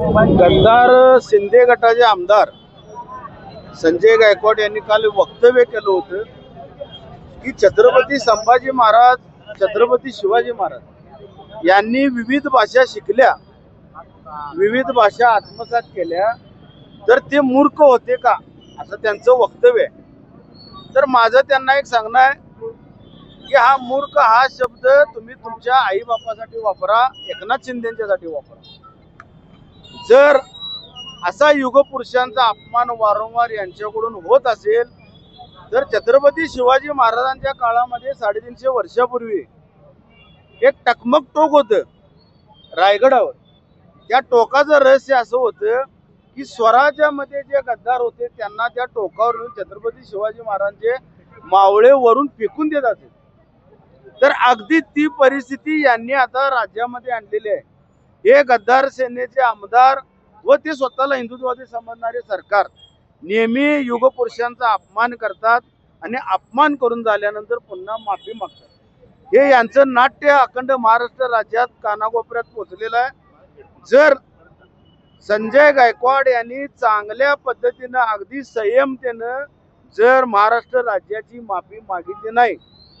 गद्दार शिंदे गटाचे आमदार संजय गायकवाड यांनी काल वक्तव्य केलं होतं की छत्रपती संभाजी महाराज छत्रपती शिवाजी महाराज यांनी विविध भाषा शिकल्या विविध भाषा आत्मसात केल्या तर ते मूर्ख होते का असं त्यांचं वक्तव्य आहे. तर माझं त्यांना एक सांगणं आहे की हा मूर्ख हा शब्द तुम्ही तुमच्या आई बापासाठी वापरा एकनाथ शिंदेंच्यासाठी वापरा. जर असा युगपुरुषांचा अपमान वारंवार यांच्याकडून होत असेल तर छत्रपती शिवाजी महाराजांच्या काळामध्ये साडेतीनशे वर्षापूर्वी एक टकमक टोक होतं रायगडावर. त्या टोकाचं रहस्य असं होतं की स्वराज्यामध्ये जे गद्दार होते त्यांना त्या टोकावर छत्रपती शिवाजी महाराजांचे मावळे वरून फेकून देत असे. तर अगदी ती परिस्थिती यांनी आता राज्यामध्ये आणलेली आहे. हे गद्दार सेनेचे आमदार व ते स्वतःला हिंदुत्ववादी समजणारे सरकार नेहमी युगपुरुषांचा अपमान करतात आणि अपमान करून झाल्यानंतर पुन्हा माफी मागतात. हे यांचं नाट्य अखंड महाराष्ट्र राज्यात कानाकोपऱ्यात पोचलेलं आहे. जर संजय गायकवाड यांनी चांगल्या पद्धतीनं अगदी संयमतेनं जर महाराष्ट्र राज्याची माफी मागितली नाही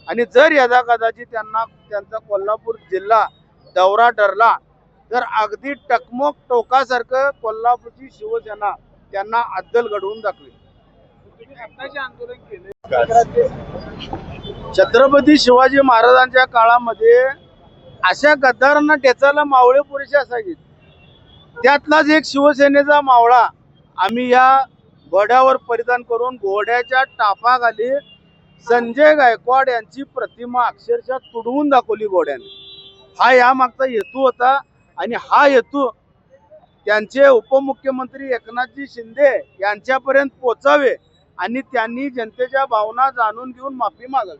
आणि जर यदा कदाचित त्यांना त्यांचा कोल्हापूर जिल्हा दौरा ठरला तर अगदी टकमक टोकासारखं कोल्हापूरची शिवसेना त्यांना अद्दल घडवून दाखवेल. छत्रपती शिवाजी महाराजांच्या काळामध्ये अशा गद्दारांना ठेचायला मावळे पुरेसे असायचे. त्यातलाच एक शिवसेनेचा मावळा आम्ही या घोड्यावर परिधान करून घोड्याच्या टापाखाली संजय गायकवाड यांची प्रतिमा अक्षरशः तुडवून दाखवली घोड्याने. हा यामागचा हेतू होता. आणि हा हेतू त्यांचे उपमुख्यमंत्री एकनाथजी शिंदे यांच्यापर्यंत पोचावे आणि त्यांनी जनतेच्या भावना जाणून घेऊन माफी मागावी.